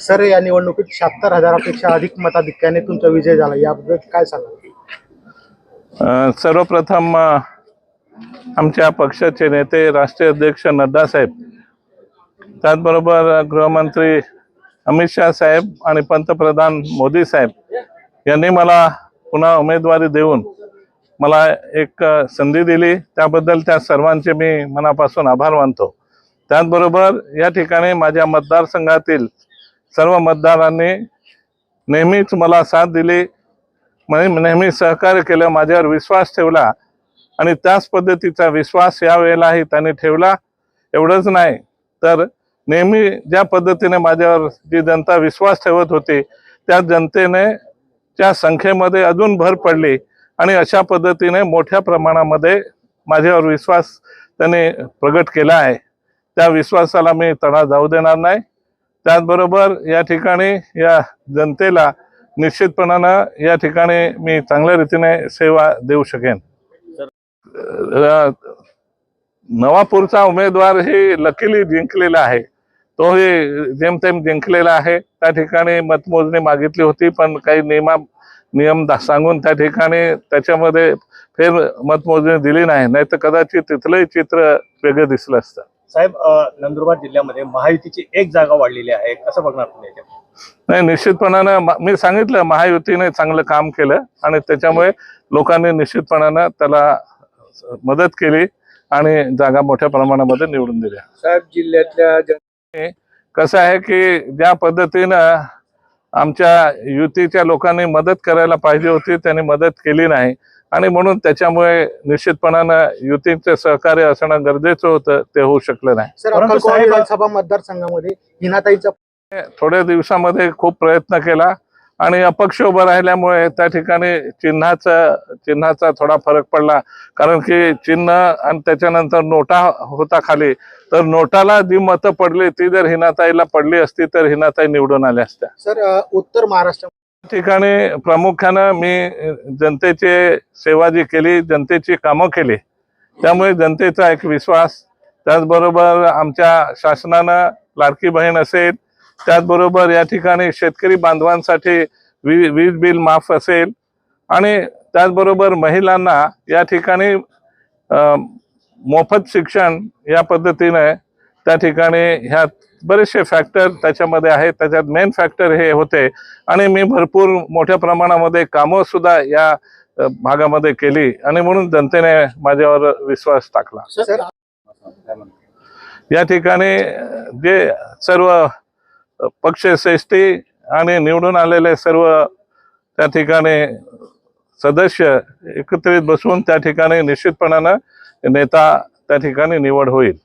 Sir या निवडणुकीत शहात्तर हजारापेक्षा अधिक मताधिक्याने तुमचा विजय झाला. याबद्दल काय सांगाल? अ, सर्वप्रथम आमच्या पक्षाचे नेते राष्ट्रीय अध्यक्ष नड्डा साहेब त्याचबरोबर गृहमंत्री अमित शहा साहेब आणि पंतप्रधान मोदी साहेब यांनी मला पुन्हा उमेदवारी देऊन मला एक संधी दिली. त्याबद्दल त्या सर्वांचे मी मनापासून आभार मानतो. त्याचबरोबर या ठिकाणी माझ्या मतदारसंघातील सर्व मतदारांनी नेहमीच मला साथ दिली. नेहमी सहकार्य केलं. माझ्यावर विश्वास ठेवला. आणि त्याच पद्धतीचा विश्वास या वेळेलाही त्यांनी ठेवला. एवढंच नाही तर नेहमी ज्या पद्धतीने माझ्यावर जी जनता विश्वास ठेवत होती त्या जनतेने त्या संख्येमध्ये अजून भर पडली आणि अशा पद्धतीने मोठ्या प्रमाणामध्ये माझ्यावर विश्वास त्यांनी प्रगट केला आहे. त्या विश्वासाला मी तडा जाऊ देणार नाही. त्याचबरोबर या ठिकाणी या जनतेला निश्चितपणानं या ठिकाणी मी चांगल्या रीतीने सेवा देऊ शकेन. नवापूरचा उमेदवार हे लकीली जिंकलेला आहे. तो हे जेमतेम जिंकलेला आहे. त्या ठिकाणी मतमोजणी मागितली होती पण काही नियमा नियम सांगून त्या ठिकाणी त्याच्यामध्ये फेर मतमोजणी दिली नाही. नाही तर कदाचित तिथलंही चित्र वेगळं दिसलं असतं. साहेब नंदुरबार जिल्ह्यामध्ये महायुतीची एक जागा वाढलेली आहे. कसं बघणार तुम्ही? नाही निश्चितपणानं म- मी सांगितलं महायुतीने चांगलं काम केलं आणि त्याच्यामुळे लोकांनी निश्चितपणानं त्याला मदत केली आणि जागा मोठ्या प्रमाणामध्ये निवडून दिल्या. साहेब जिल्ह्यातल्या कसं आहे की ज्या पद्धतीनं आमच्या युतीच्या लोकांनी मदत करायला पाहिजे होती त्यांनी मदत केली नाही. आणि म्हणून त्याच्यामुळे निश्चितपणानं युतीचं सहकार्य असणं गरजेचं होतं ते होऊ शकलं नाही. थोड्या दिवसामध्ये खूप प्रयत्न केला. आणि अपक्ष उभं राहिल्यामुळे त्या ठिकाणी चिन्हाचा चिन्हाचा थोडा फरक पडला. कारण की चिन्ह आणि त्याच्यानंतर नोटा होता खाली. तर नोटाला जी मतं पडली ती जर हिनाताईला पडली असती तर हिनाताई निवडून आल्या असत्या. सर उत्तर महाराष्ट्र ठिकाणी प्रामुख्यानं मी जनतेची सेवा जी केली जनतेची कामं केली त्यामुळे जनतेचा एक विश्वास. त्याचबरोबर आमच्या शासनानं लाडकी बहीण असेल त्याचबरोबर या ठिकाणी शेतकरी बांधवांसाठी वी वीज बिल माफ असेल आणि त्याचबरोबर महिलांना या ठिकाणी मोफत शिक्षण या पद्धतीने त्या ठिकाणी ह्या बरेचसे फॅक्टर त्याच्यामध्ये आहेत. त्याच्यात मेन फॅक्टर हे होते. आणि मी भरपूर मोठ्या प्रमाणामध्ये कामं सुद्धा या भागामध्ये केली आणि म्हणून जनतेने माझ्यावर विश्वास टाकला. या ठिकाणी जे सर्व पक्ष श्रेष्ठी आणि निवडून आलेले सर्व त्या ठिकाणी सदस्य एकत्रित बसून त्या ठिकाणी निश्चितपणानं नेता त्या ठिकाणी निवड होईल.